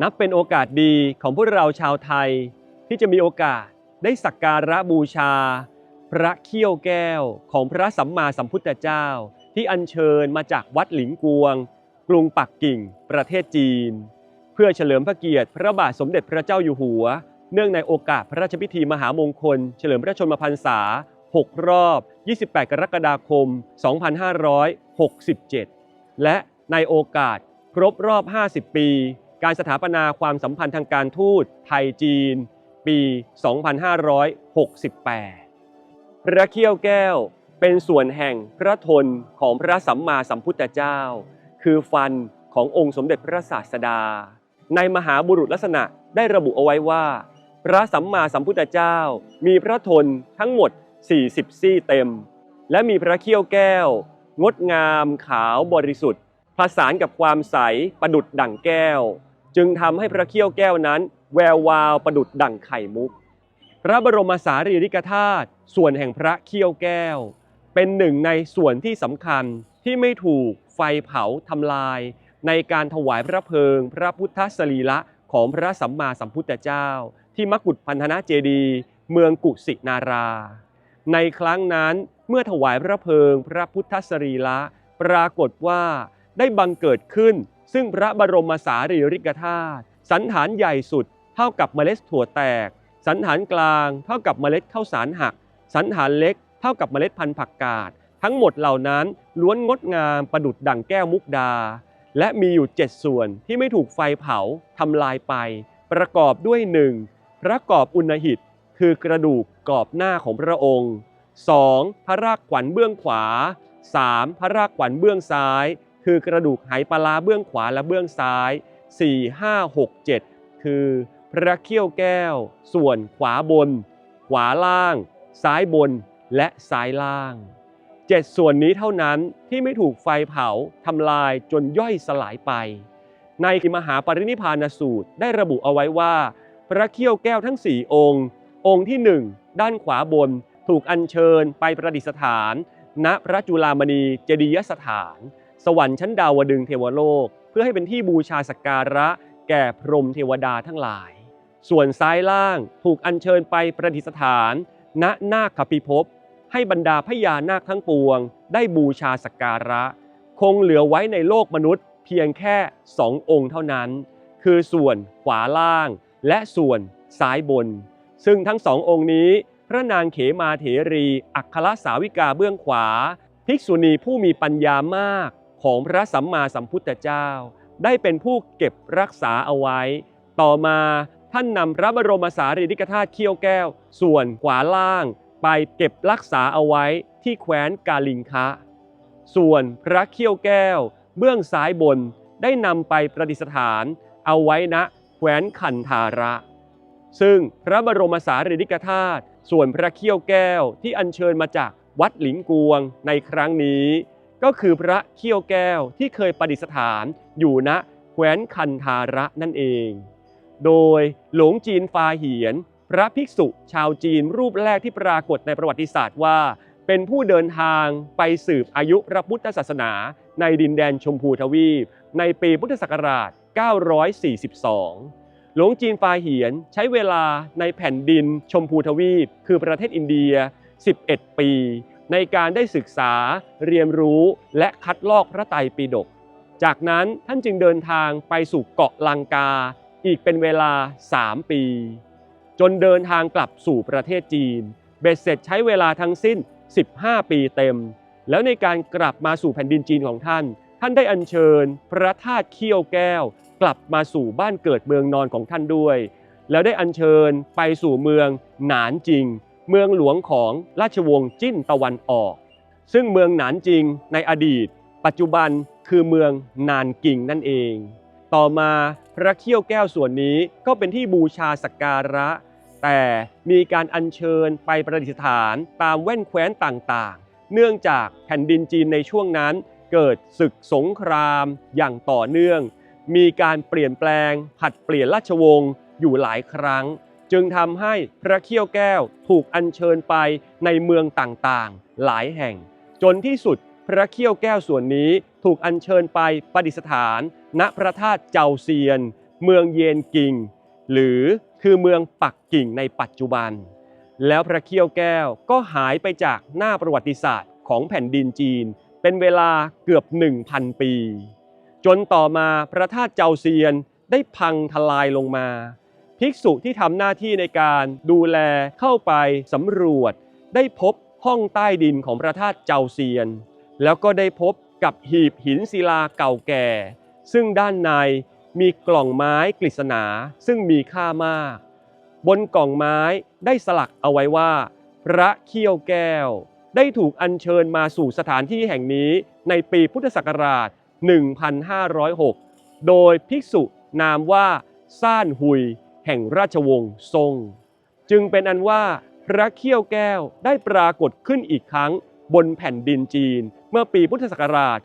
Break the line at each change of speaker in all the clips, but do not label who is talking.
นับเป็นโอกาสดีของพวกเราชาวไทย ที่จะมีโอกาสได้สักการะบูชา พระเขี้ยวแก้วของพระสัมมาสัมพุทธเจ้า ที่อัญเชิญมาจากวัดหลิงกวง กรุงปักกิ่ง ประเทศจีน เพื่อเฉลิมพระเกียรติพระบาทสมเด็จพระเจ้าอยู่หัว เนื่องในโอกาสพระราชพิธีมหามงคล เฉลิมพระชนมพรรษา 6 รอบ 28 กรกฎาคม 2567 และในโอกาสครบรอบ 50 ปี การสถาปนาความสัมพันธ์ทางการทูตไทยจีน ปี 2568 พระเขี้ยวแก้วเป็นส่วนแห่งพระทนของพระสัมมาสัมพุทธเจ้า คือฟันขององค์สมเด็จพระศาสดา ในมหาบุรุษลักษณะได้ระบุเอาไว้ว่า พระสัมมาสัมพุทธเจ้า มีพระทนทั้งหมด 40 ซี่เต็ม และมีพระเขี้ยวแก้ว งดงามขาวบริสุทธิ์ผสานกับความใสประดุดดั่งแก้ว จึงทำให้พระเขี้ยวแก้วนั้น แวววาวประดุดดั่งไข่มุก พระบรมสารีริกธาตุส่วนแห่งพระเขี้ยวแก้ว เป็นหนึ่งในส่วนที่สำคัญที่ไม่ถูกไฟเผาทำลาย ในการถวายพระเพลิง พระพุทธสรีระของพระสัมมาสัมพุทธเจ้า ที่มกุฏพันธนะเจดีเมืองกุสินารา ในครั้งนั้นเมื่อถวายพระเพลิง พระพุทธสรีระปรากฏว่าได้บังเกิดขึ้น ซึ่งพระบรมสารีริกธาตุสันฐานใหญ่สุด เท่ากับเมล็ดถั่วแตก สันฐานกลางเท่ากับเมล็ดข้าวสารหัก สันฐานเล็กเท่ากับเมล็ดพันธุ์ผักกาดทั้งหมดเหล่านั้นล้วนงดงามประดุดดั่งแก้วมุกดา และมีอยู่เจ็ดส่วนที่ไม่ถูกไฟเผาทำลายไป ประกอบด้วยหนึ่งพระกอบอุณหิต คือกระดูกกรอบหน้าของพระองค์ 2. พระรากขวัญเบื้องขวา 3. พระรากขวัญเบื้องซ้าย คือกระดูกไหปลาเบื้องขวาและเบื้องซ้าย 4 5 6 7 คือพระเขี้ยวแก้ว ส่วนขวาบน ขวาล่าง ซ้ายบนและซ้ายล่างเจ็ดส่วนนี้เท่านั้นที่ไม่ถูกไฟเผาทำลายจนย่อยสลายไป ในมหาปรินิพานสูตรได้ระบุเอาไว้ว่า พระเขี้ยวแก้วทั้งสี่องค์ องค์ที่หนึ่งด้านขวาบน ถูกอัญเชิญไปประดิษฐาน ณพระจุลามณีเจดียสถาน สวรรค์ชั้นดาวดึงเทวโลก เพื่อให้เป็นที่บูชาสักการะ แก่พรหมเทวดาทั้งหลาย ส่วนซ้ายล่างถูกอัญเชิญไปประดิษฐาน ณนาคขปิภพให้บรรดาพญานาคทั้งปวง ได้บูชาสักการะ คงเหลือไว้ในโลกมนุษย์ เพียงแค่สององค์เท่านั้น คือส่วนขวาล่าง และส่วนซ้ายบน ซึ่งทั้งสององค์นี้ พระนางเขมาเถรี อัครสาวิกาเบื้องขวา ภิกษุณีผู้มีปัญญามาก ของพระสัมมาสัมพุทธเจ้า ได้เป็นผู้เก็บรักษาเอาไว้ ต่อมาท่านนำพระบรมสารีริกธาตุเขี้ยวแก้ว ส่วนขวาล่าง ไปเก็บรักษาเอาไว้ที่แคว้นกาลิงคะ ส่วนพระเขี้ยวแก้ว เบื้องซ้ายบนได้นำไปประดิษฐาน เอาไว้ณแคว้นขันธาระ ซึ่งพระบรมสารีริกธาตุส่วนพระเขี้ยวแก้วที่อัญเชิญมาจากวัดหลิงกวงในครั้งนี้ ก็คือพระเขี้ยวแก้วที่เคยประดิษฐานอยู่ณแคว้นคันธาระนั่นเอง โดยหลวงจีนฟาเหียน พระภิกษุชาวจีนรูปแรกที่ปรากฏในประวัติศาสตร์ว่า เป็นผู้เดินทางไปสืบอายุพระพุทธศาสนา ในดินแดนชมพูทวีป ในปีพุทธศักราช 942 หลวงจีนฟาเหียนใช้เวลาในแผ่นดินชมพูทวีป คือประเทศอินเดีย 11 ปี ในการได้ศึกษาเรียนรู้และคัดลอกพระไตรปิฎกจากนั้นท่านจึงเดินทางไปสู่เกาะลังกา อีกเป็นเวลา 3 ปี จนเดินทางกลับสู่ประเทศจีน เบ็ดเสร็จใช้เวลาทั้งสิ้น 15 ปีเต็ม แล้วในการกลับมาสู่แผ่นดินจีนของท่าน ท่านได้อัญเชิญ พระธาตุเขี้ยวแก้ว กลับมาสู่บ้านเกิดเมืองนอนของท่านด้วย แล้วได้อัญเชิญไปสู่เมืองหนานจิง เมืองหลวงของราชวงศ์จิ้นตะวันออก ซึ่งเมืองหนานจิงในอดีต ปัจจุบันคือเมืองนานกิงนั่นเอง ต่อมาพระเขี้ยวแก้วส่วนนี้ก็เป็นที่บูชาสักการะ แต่มีการอัญเชิญไปประดิษฐานตามแว่นแคว้นต่างๆ เนื่องจากแผ่นดินจีนในช่วงนั้น เกิดศึกสงครามอย่างต่อเนื่อง มีการเปลี่ยนแปลง ผัดเปลี่ยนราชวงศ์อยู่หลายครั้ง จึงทำให้พระเขี้ยวแก้วถูกอัญเชิญไปในเมืองต่างๆ หลายแห่ง จนที่สุดพระเขี้ยวแก้วส่วนนี้ถูกอัญเชิญไปประดิษฐาน ณพระธาตุเจ้าเซียน เมืองเยนกิง หรือคือเมืองปักกิ่งในปัจจุบัน แล้วพระเขี้ยวแก้วก็หายไปจากหน้าประวัติศาสตร์ของแผ่นดินจีน เป็นเวลาเกือบ 1,000 ปี จนต่อมาพระธาตุเจ้าเซียนได้พังทลายลงมา ภิกษุที่ทำหน้าที่ในการดูแลเข้าไปสำรวจ ได้พบห้องใต้ดินของพระธาตุเจ้าเซียน แล้วก็ได้พบกับหีบหินศิลาเก่าแก่ ซึ่งด้านในมีกล่องไม้กฤษณาซึ่งมีค่ามาก บนกล่องไม้ได้สลักเอาไว้ว่า พระเขี้ยวแก้ว ได้ถูกอัญเชิญมาสู่สถานที่แห่งนี้ในปีพุทธศักราช 1506 โดยภิกษุนามว่าซ่านหุย แห่งราชวงศ์ทรง จึงเป็นอันว่าพระเขี้ยวแก้วได้ปรากฏขึ้นอีกครั้งบนแผ่นดินจีน เมื่อปีพุทธศักราช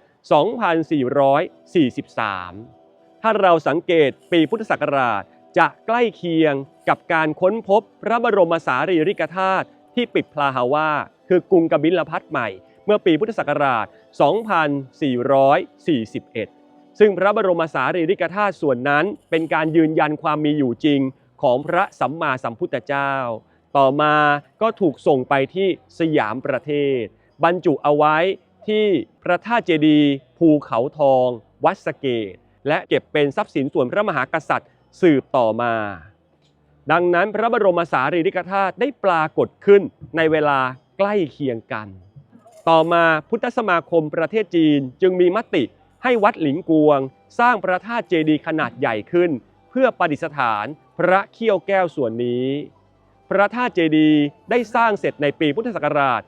2443 ถ้าเราสังเกตปีพุทธศักราชจะใกล้เคียงกับการค้นพบพระบรมสารีริกธาตุที่ปิดพลาฮาวาคือกรุงกบิลพัทใหม่ เมื่อปีพุทธศักราช 2441 ซึ่งพระบรมสารีริกธาตุส่วนนั้น เป็นการยืนยันความมีอยู่จริงของพระสัมมาสัมพุทธเจ้า ต่อมาก็ถูกส่งไปที่สยามประเทศ บรรจุเอาไว้ที่พระธาตุเจดีย์ภูเขาทอง วัดสเกต และเก็บเป็นทรัพย์สินส่วนพระมหากษัตริย์สืบต่อมา ดังนั้นพระบรมสารีริกธาตุได้ปรากฏขึ้นในเวลาใกล้เคียงกัน ต่อมาพุทธสมาคมประเทศจีนจึงมีมติ ให้วัดหลิงกวง สร้างพระธาตุเจดีย์ขนาดใหญ่ขึ้น เพื่อประดิษฐานพระเขี้ยวแก้วส่วนนี้ พระธาตุเจดีย์ได้สร้างเสร็จในปีพุทธศักราช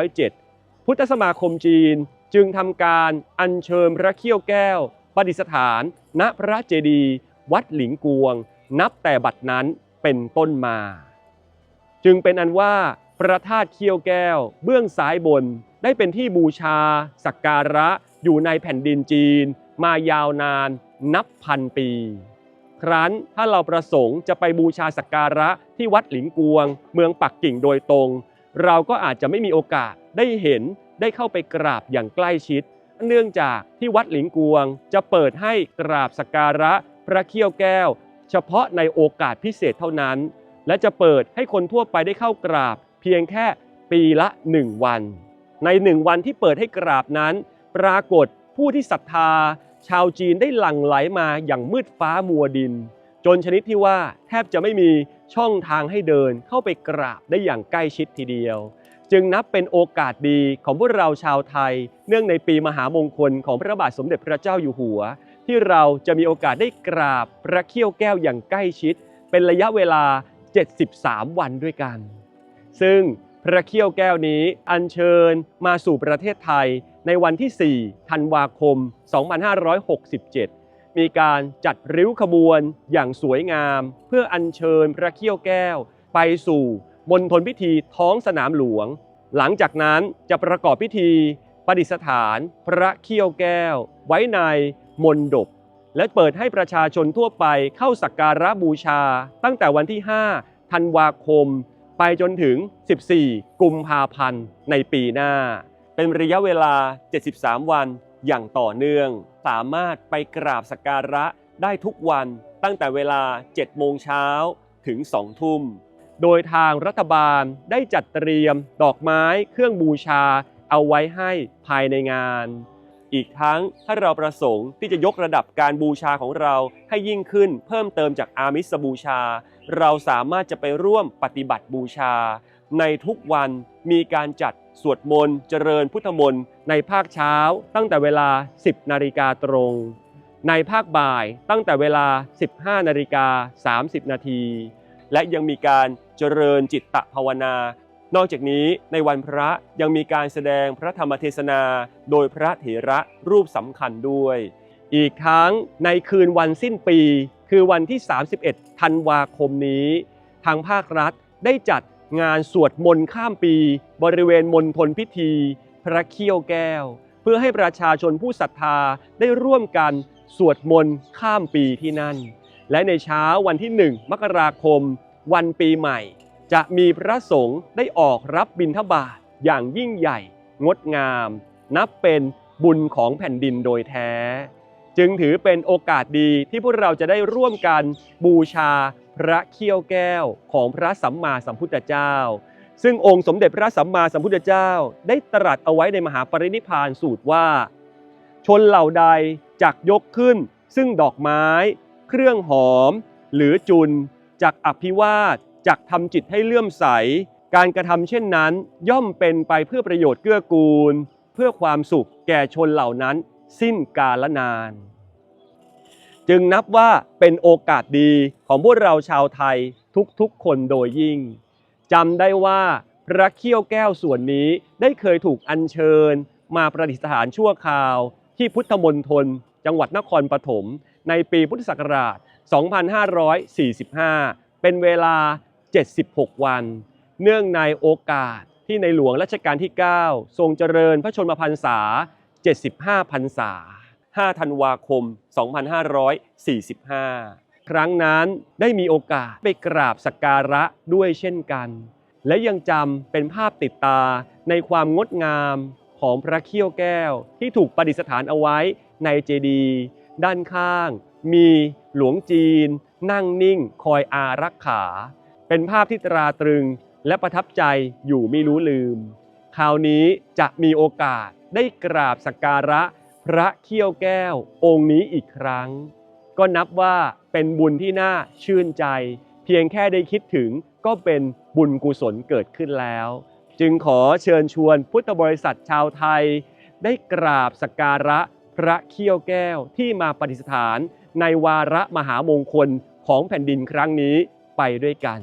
2507 พุทธสมาคมจีนจึงทำการอัญเชิญพระเขี้ยวแก้วประดิษฐาน ณพระเจดีย์วัดหลิงกวง นับแต่บัดนั้นเป็นต้นมา จึงเป็นอันว่าพระธาตุเขี้ยวแก้ว เบื้องซ้ายบนได้เป็นที่บูชา สักการะ อยู่ในแผ่นดินจีน มายาวนานนับพันปี ครั้นถ้าเราประสงค์จะไปบูชาสักการะที่วัดหลิงกวง เมืองปักกิ่งโดยตรง เราก็อาจจะไม่มีโอกาสได้เห็นได้เข้าไปกราบอย่างใกล้ชิด เนื่องจากที่วัดหลิงกวง จะเปิดให้กราบสักการะพระเขี้ยวแก้ว เฉพาะในโอกาสพิเศษเท่านั้น และจะเปิดให้คนทั่วไปได้เข้ากราบ เพียงแค่ปีละ 1 วัน ใน 1 วันที่เปิดให้กราบนั้น ปรากฏผู้ที่ศรัทธา ชาวจีนได้หลั่งไหลมาอย่างมืดฟ้ามัวดิน จนชนิดที่ว่าแทบจะไม่มีช่องทางให้เดินเข้าไปกราบได้อย่างใกล้ชิดทีเดียว จึงนับเป็นโอกาสดีของพวกเราชาวไทย เนื่องในปีมหามงคลของพระบาทสมเด็จพระเจ้าอยู่หัว ที่เราจะมีโอกาสได้กราบพระเขี้ยวแก้วอย่างใกล้ชิด เป็นระยะเวลา 73 วันด้วยกัน ซึ่งพระเขี้ยวแก้วนี้อัญเชิญมาสู่ประเทศไทย ในวันที่ 4 ธันวาคม 2567 มีการจัดริ้วขบวนอย่างสวยงาม เพื่ออัญเชิญพระเขี้ยวแก้ว ไปสู่มณฑลพิธีท้องสนามหลวง หลังจากนั้นจะประกอบพิธีประดิษฐานพระเขี้ยวแก้ว ไว้ในมณฑปและเปิดให้ประชาชนทั่วไปเข้าสักการะบูชา ตั้งแต่วันที่ 5 ธันวาคม ไปจนถึง 14 กุมภาพันธ์ในปีหน้า เป็นระยะเวลา 73 วันอย่างต่อเนื่อง สามารถไปกราบสักการะได้ทุกวันตั้งแต่เวลา 7 โมงเช้าถึง 2 ทุ่ม โดยทางรัฐบาลได้จัดเตรียมดอกไม้เครื่องบูชาเอาไว้ให้ภายในงาน อีกทั้งถ้าเราประสงค์ที่จะยกระดับการบูชาของเราให้ยิ่งขึ้นเพิ่มเติมจากอามิสบูชา เราสามารถจะไปร่วมปฏิบัติบูชา ในทุกวันมีการจัด สวดมนต์เจริญพุทธมนต์ในภาคเช้าตั้งแต่เวลา 10 นาฬิกาตรง ในภาคบ่ายตั้งแต่เวลา 15 นาฬิกา 30 นาที และยังมีการเจริญจิตตภาวนานอกจากนี้ในวันพระยังมีการแสดงพระธรรมเทศนา โดยพระเถระรูปสำคัญด้วย อีกทั้งในคืนวันสิ้นปี คือวันที่ 31 ธันวาคมนี้ ทางภาครัฐได้จัด งานสวดมนต์ข้ามปี บริเวณมณฑลพิธี พระเขี้ยวแก้ว เพื่อให้ประชาชนผู้ศรัทธาได้ร่วมกันสวดมนต์ข้ามปีที่นั่น และในเช้าวันที่ 1 มกราคม วันปีใหม่ จะมีพระสงฆ์ได้ออกรับบิณฑบาตอย่างยิ่งใหญ่ งดงาม นับเป็นบุญของแผ่นดินโดยแท้ จึงถือเป็นโอกาสดีที่พวกเราจะได้ร่วมกันบูชา พระเขี้ยวแก้วของพระสัมมาสัมพุทธเจ้า ซึ่งองค์สมเด็จพระสัมมาสัมพุทธเจ้า ได้ตรัสเอาไว้ในมหาปรินิพานสูตรว่า ชนเหล่าใดจักยกขึ้น ซึ่งดอกไม้ เครื่องหอม หรือจุนจักอภิวาทจักทำจิตให้เลื่อมใส การกระทำเช่นนั้น ย่อมเป็นไปเพื่อประโยชน์เกื้อกูล เพื่อความสุขแก่ชนเหล่านั้น สิ้นกาลนาน จึงนับว่าเป็นโอกาสดีของพวกเราชาวไทยทุกๆคนโดยยิ่งจำได้ว่าพระเขี้ยวแก้วส่วนนี้ได้เคยถูกอัญเชิญ มาประดิษฐานชั่วคราว ที่พุทธมณฑลจังหวัดนครปฐมในปีพุทธศักราช 2545 เป็นเวลา 76 วัน เนื่องในโอกาสที่ในหลวงรัชกาลที่ 9 ทรงเจริญพระชนมพรรษา 75 พรรษา 5 ธันวาคม 2545 ครั้งนั้นได้มีโอกาสไปกราบสักการะด้วยเช่นกัน และยังจำเป็นภาพติดตาในความงดงามของพระเขี้ยวแก้วที่ถูกประดิษฐานเอาไว้ในเจดีย์ด้านข้าง มีหลวงจีน นั่งนิ่ง คอยอารักขา เป็นภาพที่ตราตรึงและประทับใจอยู่ไม่รู้ลืม คราวนี้จะมีโอกาสได้กราบสักการะ พระเขี้ยวแก้วองค์นี้อีกครั้ง ก็นับว่าเป็นบุญที่น่าชื่นใจ เพียงแค่ได้คิดถึงก็เป็นบุญกุศลเกิดขึ้นแล้ว จึงขอเชิญชวนพุทธบริษัทชาวไทย ได้กราบสักการะพระเขี้ยวแก้วที่มาปฏิสถานในวาระมหามงคลของแผ่นดินครั้งนี้ไปด้วยกัน